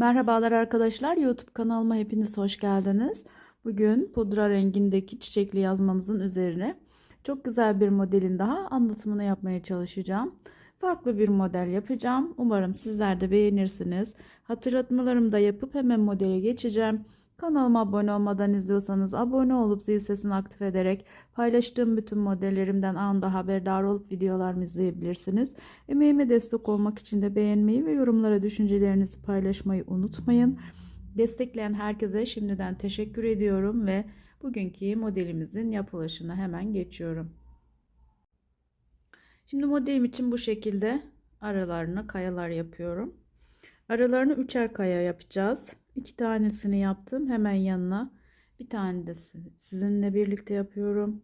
Merhabalar arkadaşlar. YouTube kanalıma hepiniz hoş geldiniz. Bugün pudra rengindeki çiçekli yazmamızın üzerine çok güzel bir modelin daha anlatımını yapmaya çalışacağım. Farklı bir model yapacağım. Umarım sizler de beğenirsiniz. Hatırlatmalarımı da yapıp hemen modele geçeceğim. Kanalıma abone olmadan izliyorsanız abone olup zil sesini aktif ederek paylaştığım bütün modellerimden anında haberdar olup videolarımı izleyebilirsiniz. Emeğime destek olmak için de beğenmeyi ve yorumlara düşüncelerinizi paylaşmayı unutmayın. Destekleyen herkese şimdiden teşekkür ediyorum ve bugünkü modelimizin yapılışına hemen geçiyorum. Şimdi modelim için bu şekilde aralarına kayalar yapıyorum. Aralarını üçer kaya yapacağız. İki tanesini yaptım. Hemen yanına bir tane de sizinle birlikte yapıyorum.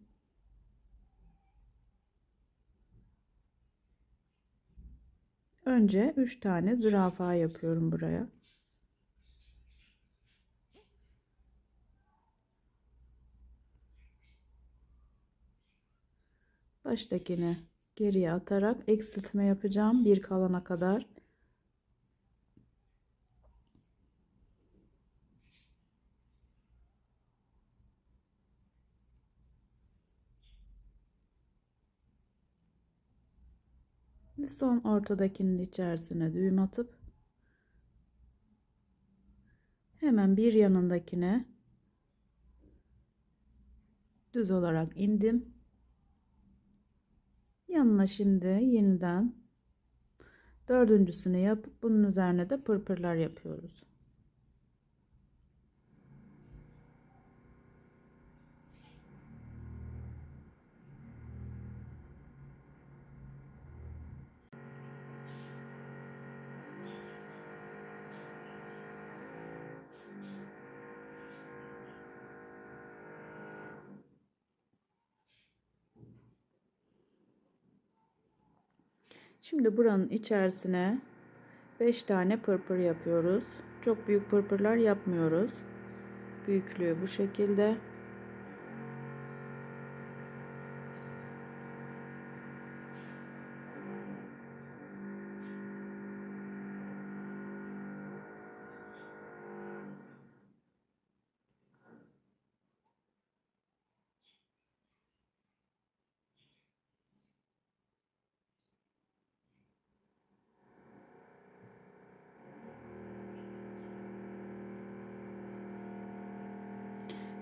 Önce 3 tane zürafa yapıyorum buraya. Baştakini geriye atarak eksiltme yapacağım bir kalana kadar. Son ortadakinin içerisine düğüm atıp hemen bir yanındakine düz olarak indim. Yanına şimdi yeniden dördüncüsünü yapıp bunun üzerine de pırpırlar yapıyoruz. Şimdi buranın içerisine 5 tane pırpır yapıyoruz. Çok büyük pırpırlar yapmıyoruz. Büyüklüğü bu şekilde.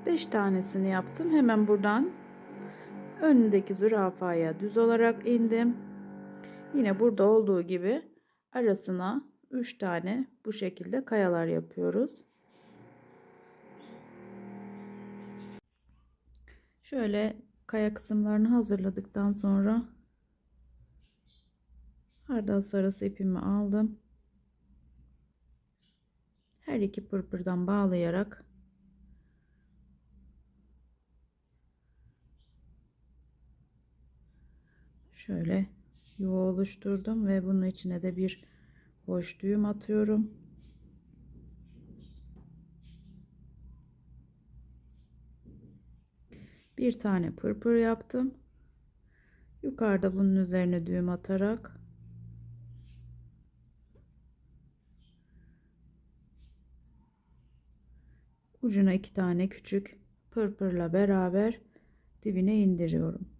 Beş tanesini yaptım. Hemen buradan önündeki zürafaya düz olarak indim. Yine burada olduğu gibi arasına 3 tane bu şekilde kayalar yapıyoruz. Şöyle kaya kısımlarını hazırladıktan sonra hardal sarısı ipimi aldım. Her iki pırpırdan bağlayarak şöyle yuva oluşturdum ve bunun içine de bir boş düğüm atıyorum. Bir tane pırpır yaptım. Yukarıda bunun üzerine düğüm atarak ucuna iki tane küçük pırpırla beraber dibine indiriyorum.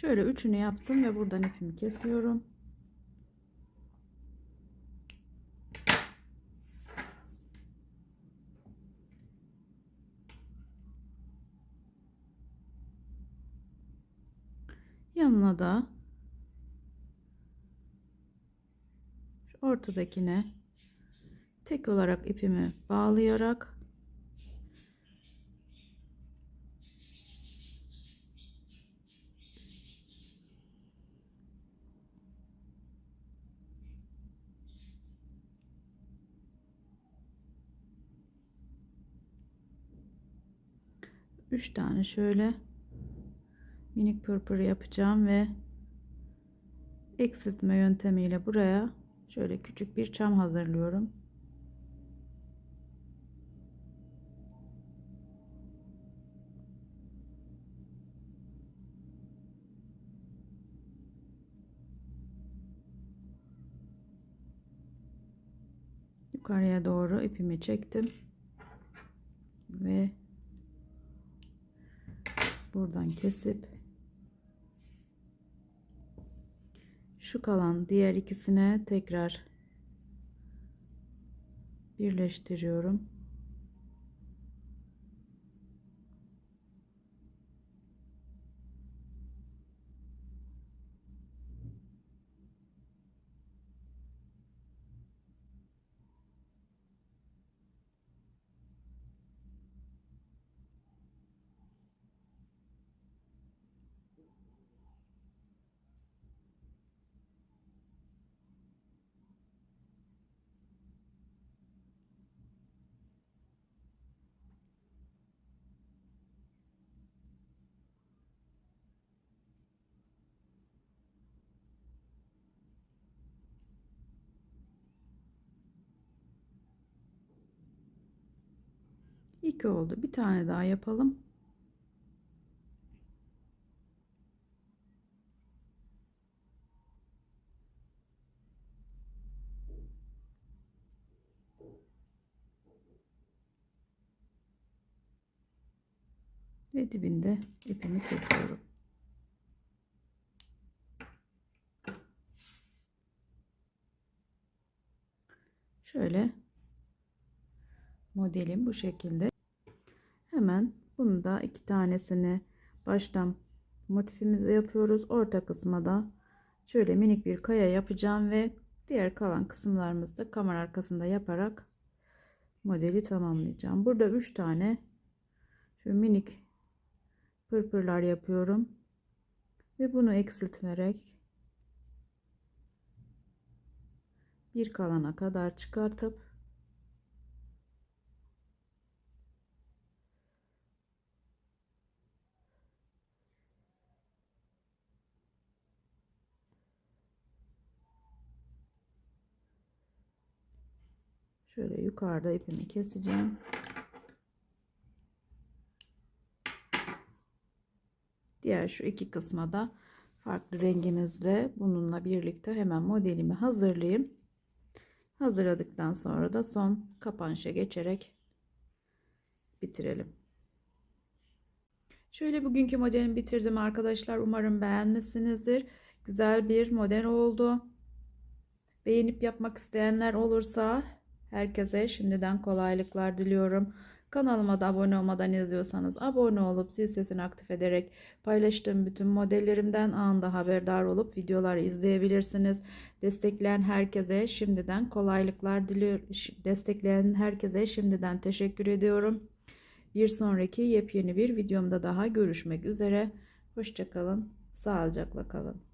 Şöyle üçünü yaptım ve buradan ipimi kesiyorum. Yanına da ortadakine tek olarak ipimi bağlayarak üç tane şöyle minik pırpır yapacağım ve eksiltme yöntemiyle buraya şöyle küçük bir çam hazırlıyorum. Yukarıya doğru ipimi çektim ve buradan kesip şu kalan diğer ikisine tekrar birleştiriyorum. İki oldu. Bir tane daha yapalım. Ve dibinde ipimi kesiyorum. Şöyle modelim bu şekilde. Hemen bunu da iki tanesini baştan motifimizi yapıyoruz. Orta kısma da şöyle minik bir kaya yapacağım ve diğer kalan kısımlarımızı da kamera arkasında yaparak modeli tamamlayacağım. Burada 3 tane şu minik pırpırlar yapıyorum. Ve bunu eksilterek bir kalana kadar çıkartıp Şöyle yukarıda ipimi keseceğim. Diğer şu iki kısma da farklı rengimizle bununla birlikte hemen modelimi hazırlayayım. Hazırladıktan sonra da son kapanışa geçerek bitirelim. Şöyle bugünkü modelimi bitirdim arkadaşlar. Umarım beğenmişsinizdir. Güzel bir model oldu. Beğenip yapmak isteyenler olursa herkese şimdiden kolaylıklar diliyorum. Kanalıma da abone olmadan izliyorsanız abone olup zil sesini aktif ederek paylaştığım bütün modellerimden anında haberdar olup videoları izleyebilirsiniz. Destekleyen herkese şimdiden kolaylıklar diliyorum. Destekleyen herkese şimdiden teşekkür ediyorum. Bir sonraki yepyeni bir videomda daha görüşmek üzere. Hoşçakalın, sağlıcakla kalın.